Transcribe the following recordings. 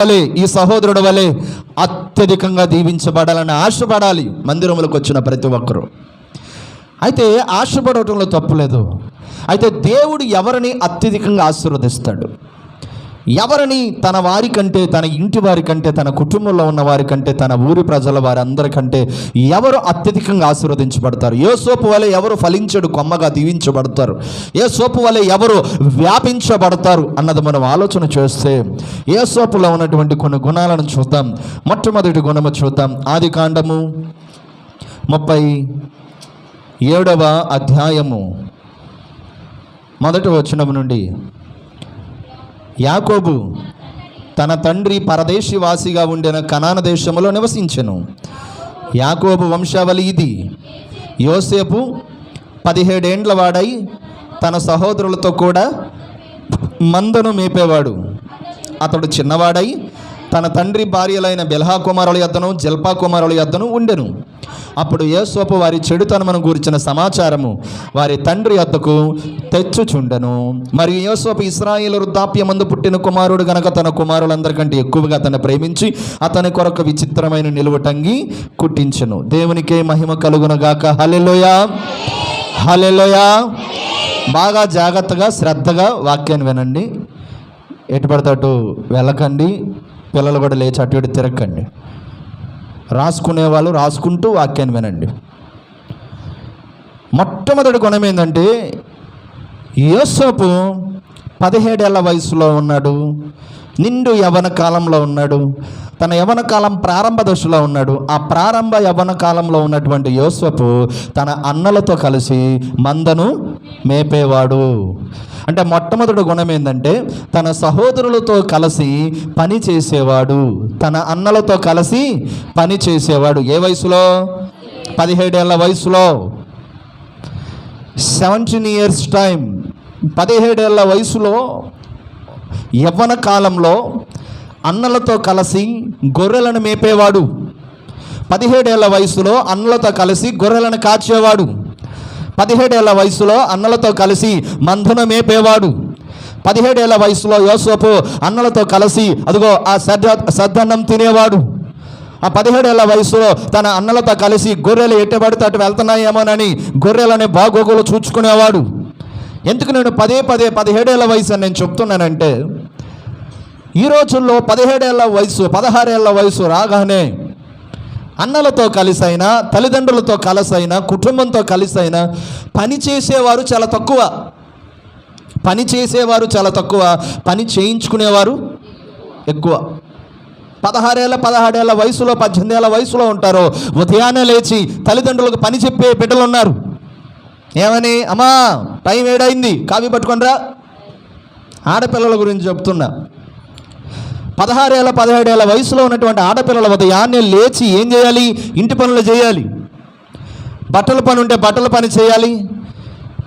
వలె ఈ సహోదరుడు వలె అత్యధికంగా దీవించబడాలని ఆశపడాలి. మందిరములకు వచ్చిన ప్రతి ఒక్కరూ. అయితే ఆశపడటంలో తప్పులేదు అయితే దేవుడు ఎవరిని అత్యధికంగా ఆశీర్వదిస్తాడు? ఎవరిని తన వారి కంటే తన ఇంటి వారి కంటే తన కుటుంబంలో ఉన్న వారి కంటే తన ఊరి ప్రజల వారందరికంటే ఎవరు అత్యధికంగా ఆశీర్వదించబడతారు? ఏ సోపు వలె ఎవరు ఫలించడు కొమ్మగా దీవించబడతారు. ఏ సోపు వలె ఎవరు వ్యాపించబడతారు అన్నది మనం ఆలోచన చేస్తే ఏ సోపులో ఉన్నటువంటి కొన్ని గుణాలను చూద్దాం. మొట్టమొదటి గుణము చూద్దాం. ఆది కాండము ముప్పై ఏడవ అధ్యాయము. మొదటి వచనము నుండి యాకోబు తన తండ్రి పరదేశివాసిగా ఉండిన కనాన దేశంలో నివసించెను. యాకోబు వంశావళి ఇది. యోసేపు పదిహేడేండ్ల వాడై తన సహోదరులతో కూడా మందను మేపేవాడు. అతడు చిన్నవాడై తన తండ్రి భార్యలైన బెల్హా కుమారుల యొద్దను జల్పా కుమారుల యొద్దను ఉండెను. అప్పుడు యేసోపు వారి చెడుతనమును గురించిన సమాచారము వారి తండ్రి అద్దకు తెచ్చుచుండెను. మరియు యోసోపు ఇస్రాయేల్ వృద్ధాప్యమందు పుట్టిన కుమారుడు గనక తన కుమారులందరికంటే ఎక్కువగా అతన్ని ప్రేమించి అతని కొరకు విచిత్రమైన నిలువటంగి కుట్టించెను. దేవునికే మహిమ కలుగునగాక. హలెలోయా హలెలోయా బాగా జాగ్రత్తగా శ్రద్ధగా వాక్యాన్ని వినండి. ఎటు పడితే అటు వెళ్ళకండి. పిల్లలు కూడా లేచి అటు ఇటు తిరగకండి. రాసుకునే వాళ్ళు రాసుకుంటూ వాక్యాన్ని వినండి. మొట్టమొదటి గుణం ఏంటంటే యోసపు పదిహేడేళ్ళ వయసులో ఉన్నాడు. నిండు యవన కాలంలో ఉన్నాడు. తన యవన కాలం ప్రారంభ దశలో ఉన్నాడు. ఆ ప్రారంభ యవన కాలంలో ఉన్నటువంటి యోసపు తన అన్నలతో కలిసి మందను మేపేవాడు. అంటే మొట్టమొదటి గుణం ఏంటంటే తన సహోదరులతో కలిసి పని చేసేవాడు. తన అన్నలతో కలిసి పని చేసేవాడు. ఏ వయసులో? పదిహేడేళ్ళ వయసులో. సెవెంటీన్ ఇయర్స్ టైం పదిహేడేళ్ళ వయసులో యవ్వన కాలంలో అన్నలతో కలిసి గొర్రెలను మేపేవాడు. పదిహేడేళ్ళ వయసులో అన్నలతో కలిసి గొర్రెలను కాచేవాడు. పదిహేడేళ్ళ వయసులో అన్నలతో కలిసి మందును మేపేవాడు. పదిహేడేళ్ళ వయసులో యోసోపు అన్నలతో కలిసి అదిగో ఆ సద్ద సద్దన్నం తినేవాడు. ఆ పదిహేడేళ్ళ వయసులో తన అన్నలతో కలిసి గొర్రెలు ఎట్టబడితే అటు వెళ్తున్నాయేమోనని గొర్రెలని బాగోగులు చూచుకునేవాడు. ఎందుకు నేను పదే పదే పదిహేడేళ్ళ వయసు అని నేను చెప్తున్నానంటే ఈ రోజుల్లో పదిహేడేళ్ళ వయసు పదహారేళ్ళ వయసు రాగానే అన్నలతో కలిసైనా తల్లిదండ్రులతో కలిసైనా కుటుంబంతో కలిసైనా పని చేసేవారు చాలా తక్కువ. పని చేసేవారు చాలా తక్కువ. పని చేయించుకునేవారు ఎక్కువ. పదహారేళ్ళ పదహాడేళ్ళ వయసులో పద్దెనిమిదేళ్ళ వయసులో ఉంటారో ఉదయాన్నే లేచి తల్లిదండ్రులకు పని చెప్పే బిడ్డలు ఉన్నారు ఏమని? అమ్మా టైం ఏడైంది. కాఫీ పట్టుకొనిరా ఆడపిల్లల గురించి చెప్తున్నా. పదహారేళ్ళ పదిహేడేళ్ళ వయసులో ఉన్నటువంటి ఆడపిల్లల ఉదయాన్నే లేచి ఏం చేయాలి? ఇంటి పనులు చేయాలి. బట్టల పని ఉంటే బట్టల పని చేయాలి.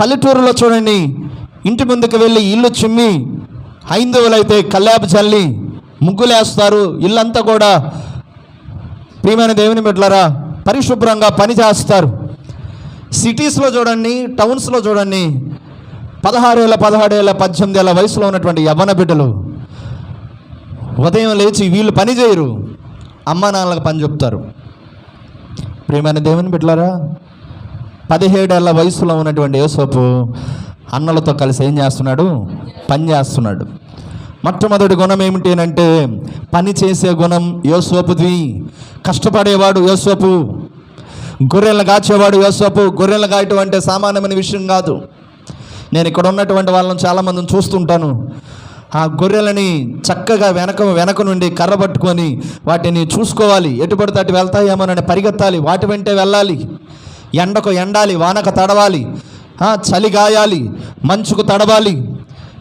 పల్లెటూరులో చూడండి ఇంటి ముందుకు వెళ్ళి ఇల్లు చిమ్మి హైందవులైతే కల్లాపు చల్లి ముగ్గులేస్తారు. ఇల్లంతా కూడా ప్రియమైన దేవుని బిడ్డలరా పరిశుభ్రంగా పని చేస్తారు సిటీస్లో చూడండి టౌన్స్లో చూడండి పదహారేళ్ళ పదహాడేళ్ళ పద్దెనిమిది ఏళ్ళ వయసులో ఉన్నటువంటి యవ్వన బిడ్డలు ఉదయం లేచి వీళ్ళు పని చేయరు అమ్మ నాన్నలకు పని చెప్తారు. ప్రేమైన దేవుని బిడ్డలారా పదిహేడేళ్ళ వయసులో ఉన్నటువంటి యోసోపు అన్నలతో కలిసి ఏం చేస్తున్నాడు? పని చేస్తున్నాడు. మొట్టమొదటి గుణం ఏమిటి అంటే పని చేసే గుణం యోసోపుది. కష్టపడేవాడు యోసోపు. గొర్రెలను కాచేవాడు యోసపు గొర్రెలను కాయటం అంటే సామాన్యమైన విషయం కాదు. నేను ఇక్కడ ఉన్నటువంటి వాళ్ళని చాలామందిని చూస్తుంటాను. ఆ గొర్రెలని చక్కగా వెనక వెనక నుండి కర్ర పట్టుకొని వాటిని చూసుకోవాలి. ఎటు పడితే అటు వెళ్తాయేమోనని పరిగెత్తాలి. వాటి వెంటే వెళ్ళాలి. ఎండకు ఎండాలి వానకు తడవాలి. చలి గాయాలి మంచుకు తడవాలి.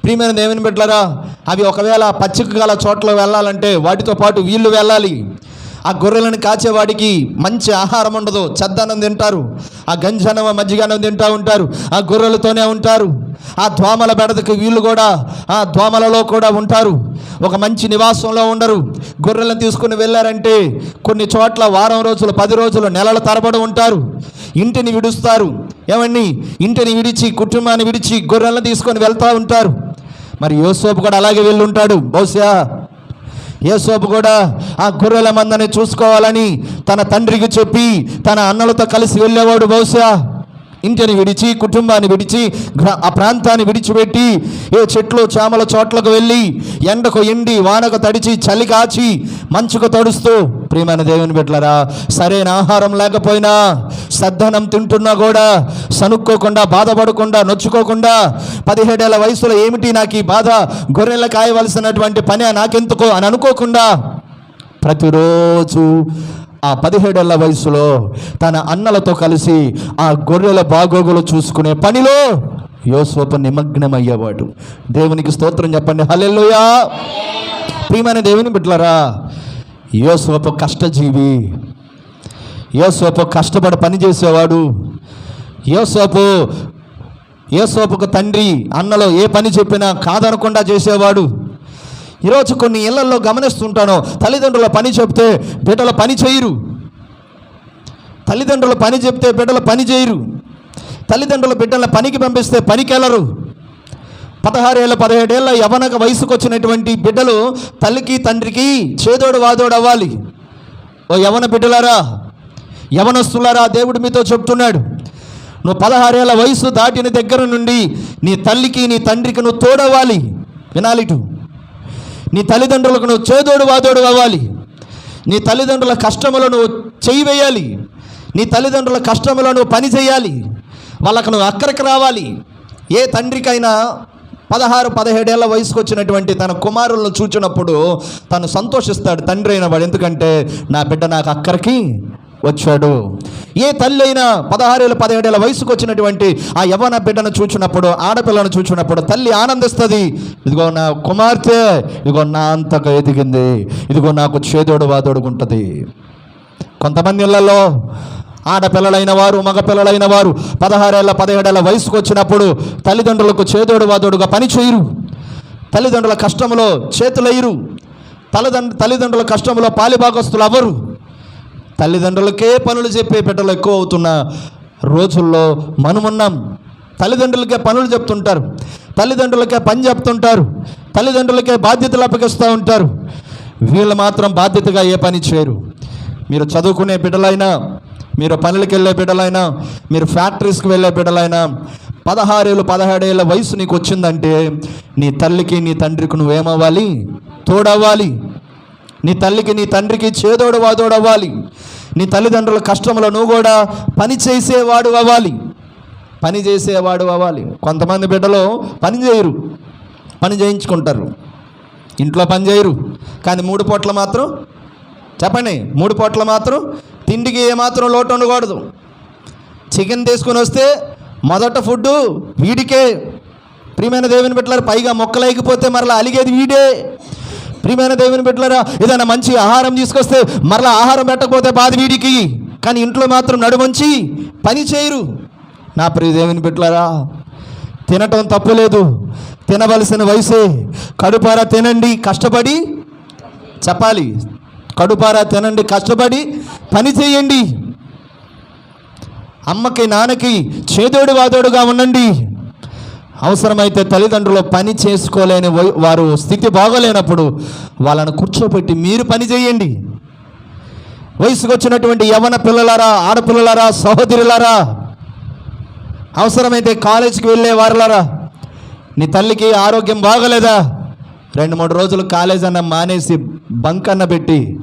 ప్రియమైన దేవుని బిడ్డలారా అవి ఒకవేళ పచ్చిక గల చోట్ల వెళ్ళాలంటే వాటితో పాటు వీళ్ళు వెళ్ళాలి. ఆ గొర్రెలను కాచేవాడికి మంచి ఆహారం ఉండదు. చెద్దన్నం తింటారు. ఆ గంజనం మజ్జిగనం తింటూ ఉంటారు. ఆ గొర్రెలతోనే ఉంటారు. ఆ దోమల బెడదకి వీళ్ళు కూడా ఆ దోమలలో కూడా ఉంటారు. ఒక మంచి నివాసంలో ఉండరు. గొర్రెలను తీసుకుని వెళ్ళారంటే కొన్ని చోట్ల వారం రోజులు పది రోజులు నెలల తరబడి ఉంటారు. ఇంటిని విడుస్తారు. ఏమండి? ఇంటిని విడిచి కుటుంబాన్ని విడిచి గొర్రెలను తీసుకొని వెళ్తూ ఉంటారు. మరి యోసేపు కూడా అలాగే వెళ్ళుంటాడు. బహుశా యేసోపు కూడా ఆ గొర్రెల మందని చూసుకోవాలని తన తండ్రికి చెప్పి తన అన్నలతో కలిసి వెళ్ళేవాడు బహుశా. ఇంటిని విడిచి కుటుంబాన్ని విడిచి గ్రా- ఆ ప్రాంతాన్ని విడిచిపెట్టి ఏ చెట్లు చేమల చోట్లకు వెళ్ళి ఎండకు ఎండి వానకు తడిచి చలి కాచి మంచుకు తడుస్తూ ప్రియమైన దేవుని బిడ్డలరా సరైన ఆహారం లేకపోయినా సద్దనం తింటున్నా కూడా సనుక్కోకుండా బాధపడకుండా నొచ్చుకోకుండా పదిహేడేళ్ళ వయసులో ఏమిటి నాకు ఈ బాధ? గొర్రెల కాయవలసినటువంటి పని నాకెందుకో అని అనుకోకుండా ప్రతిరోజు ఆ పదిహేడేళ్ళ వయసులో తన అన్నలతో కలిసి ఆ గొర్రెల బాగోగులు చూసుకునే పనిలో యోసోపు నిమగ్నమయ్యేవాడు. దేవునికి స్తోత్రం చెప్పండి. హల్లెలూయా. ప్రియమైన దేవుని బిడ్డలరా యోసోపు కష్టజీవి. యోసోపు కష్టపడి పని చేసేవాడు. యోసోపు యోసోపుకు తండ్రి అన్నలో ఏ పని చెప్పినా కాదనకుండా చేసేవాడు. ఈరోజు కొన్ని ఇళ్ళలో గమనిస్తుంటాను. తల్లిదండ్రుల పని చెప్తే బిడ్డల పని చేయరు. తల్లిదండ్రుల పని చెప్తే బిడ్డల పని చేయరు. తల్లిదండ్రుల బిడ్డల పనికి పంపిస్తే పనికెళ్ళరు పదహారేళ్ళ పదిహేడేళ్ళ యవనక వయసుకు వచ్చినటువంటి బిడ్డలు తల్లికి తండ్రికి చేదోడు వాదోడు అవ్వాలి. ఓ యవన బిడ్డలారా యవనస్తులారా దేవుడు మీతో చెప్తున్నాడు. నువ్వు పదహారేళ్ళ వయసు దాటిన దగ్గర నుండి నీ తల్లికి నీ తండ్రికి నువ్వు తోడవ్వాలి. వినాలిటు నీ తల్లిదండ్రులకు నువ్వు చేదోడు వాదోడు అవ్వాలి నీ తల్లిదండ్రుల కష్టములను నువ్వు చేయి వేయాలి. నీ తల్లిదండ్రుల కష్టములను నువ్వు పని చేయాలి. వాళ్ళకు నువ్వు అక్కడికి రావాలి. ఏ తండ్రికైనా పదహారు పదిహేడేళ్ళ వయసుకు వచ్చినటువంటి తన కుమారులను చూచినప్పుడు తను సంతోషిస్తాడు తండ్రి అయిన వాడు. ఎందుకంటే నా బిడ్డ నాకు అక్కడికి వచ్చాడు. ఏ తల్లి అయినా పదహారేళ్ళు పదిహేడేళ్ళ వయసుకు వచ్చినటువంటి ఆ యవన బిడ్డను చూచినప్పుడు ఆడపిల్లను చూచినప్పుడు తల్లి ఆనందిస్తుంది. ఇదిగో నా కుమార్తె ఇదిగో నా అంతగా ఎదిగింది. ఇదిగో నాకు చేదోడు వాదోడుగుంటుంది కొంతమంది ఇళ్ళలో ఆడపిల్లలైన వారు మగపిల్లలైన వారు పదహారేళ్ళ పదిహేడేళ్ళ వయసుకు వచ్చినప్పుడు తల్లిదండ్రులకు చేదోడు వాదోడుగా పని చేయరు. తల్లిదండ్రుల కష్టంలో చేతులయ్యరు. తల్లిదండ్రు తల్లిదండ్రుల కష్టంలో పాలిభాగస్తులు అవ్వరు తల్లిదండ్రులకే పనులు చెప్పే బిడ్డలు ఎక్కువ అవుతున్న రోజుల్లో మనమున్నాం. తల్లిదండ్రులకే పనులు చెప్తుంటారు. తల్లిదండ్రులకే పని చెప్తుంటారు. తల్లిదండ్రులకే బాధ్యతలు అప్పగిస్తూ ఉంటారు. వీళ్ళు మాత్రం బాధ్యతగా ఏ పని చేయరు. మీరు చదువుకునే బిడ్డలైనా మీరు పనులకు వెళ్ళే బిడ్డలైనా మీరు ఫ్యాక్టరీస్కి వెళ్ళే బిడ్డలైనా పదహారేళ్ళు పదహాడేళ్ళ వయసు నీకు వచ్చిందంటే నీ తల్లికి నీ తండ్రికి నువ్వేమవ్వాలి? తోడవ్వాలి. నీ తల్లికి నీ తండ్రికి చేదోడు వాదోడు అవ్వాలి. నీ తల్లిదండ్రుల కష్టంలో నువ్వు కూడా పని చేసేవాడు అవ్వాలి. పని చేసేవాడు అవ్వాలి. కొంతమంది బిడ్డలు పని చేయరు. పని చేయించుకుంటారు. ఇంట్లో పని చేయరు. కానీ మూడు పూట్ల మాత్రం చెప్పండి మూడు పూట్ల మాత్రం తిండికి ఏమాత్రం లోటు ఉండకూడదు. చికెన్ తీసుకొని వస్తే మొదట ఫుడ్ వీడికే. ప్రియమైన దేవుని బిడ్డలారు పైగా మొక్కలేకపోతే మరలా అలిగేది వీడే. ప్రియమైన దేవుని బిడ్డలారా ఏదైనా మంచి ఆహారం తీసుకొస్తే మరలా ఆహారం పెట్టకపోతే బాధ వీడికి. కానీ ఇంట్లో మాత్రం నడుమంచి పని చేయరు. నా ప్రియ దేవుని బిడ్డలారా తినటం తప్పులేదు తినవలసిన వయసే. కడుపారా తినండి కష్టపడి చెప్పాలి. కడుపారా తినండి కష్టపడి పని చేయండి. అమ్మకి నాన్నకి చేదోడు వాదోడుగా ఉండండి. అవసరమైతే తల్లిదండ్రులు పని చేసుకోలేని వారు స్థితి బాగోలేనప్పుడు వాళ్ళను కూర్చోబెట్టి మీరు పని చేయండి. వయసుకు వచ్చినటువంటి యవన పిల్లలారా ఆడపిల్లలారా సహోదరులారా అవసరమైతే కాలేజీకి వెళ్ళే వారులారా నీ తల్లికి ఆరోగ్యం బాగలేదా? రెండు మూడు రోజులు కాలేజ్ అన్న మానేసి బంక్ అన్న పెట్టి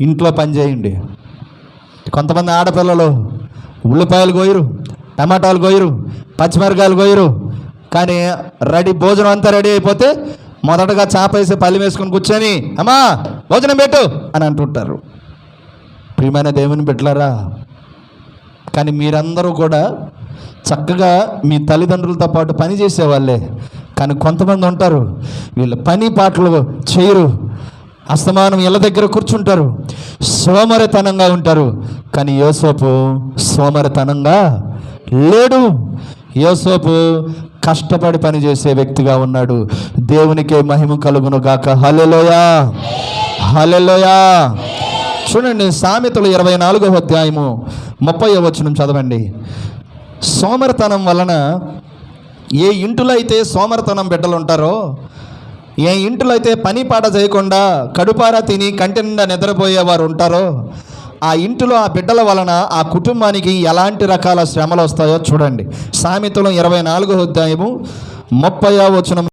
ఇంట్లో పని చేయండి. కొంతమంది ఆడపిల్లలు ఉల్లిపాయలు కోయరు టమాటాలు కోయరు పచ్చిమిరకాయలు కోయరు కానీ రెడీ భోజనం అంతా రెడీ అయిపోతే మొదటగా చేప వేసి పల్లి వేసుకొని కూర్చొని అమ్మా భోజనం పెట్టు అని అంటుంటారు. ప్రియమైన దేవుని పెట్టలారా కానీ మీరందరూ కూడా చక్కగా మీ తల్లిదండ్రులతో పాటు పని చేసేవాళ్ళే. కానీ కొంతమంది ఉంటారు వీళ్ళు పని పాటలు చేయరు అస్తమానం ఇళ్ళ దగ్గర కూర్చుంటారు సోమరితనంగా ఉంటారు. కానీ యోసోపు సోమరితనంగా లేడు. యోసోపు కష్టపడి పని చేసే వ్యక్తిగా ఉన్నాడు. దేవునికే మహిమ కలుగును గాక. హలెలోయా హలెలోయా చూడండి సామెతలు ఇరవై నాలుగవ అధ్యాయము ముప్పై వచనం చదవండి. సోమరతనం వలన ఏ ఇంటిలో అయితే సోమరతనం బిడ్డలు ఉంటారో ఏ ఇంటిలో అయితే పని పాట చేయకుండా కడుపారా తిని కంటి నిండా నిద్రపోయేవారు ఉంటారో ఆ ఇంటిలో ఆ బిడ్డల వలన ఆ కుటుంబానికి ఎలాంటి రకాల శ్రమలు వస్తాయో చూడండి. సామెతలు ఇరవై నాలుగో అధ్యాయము ముప్పై వచనం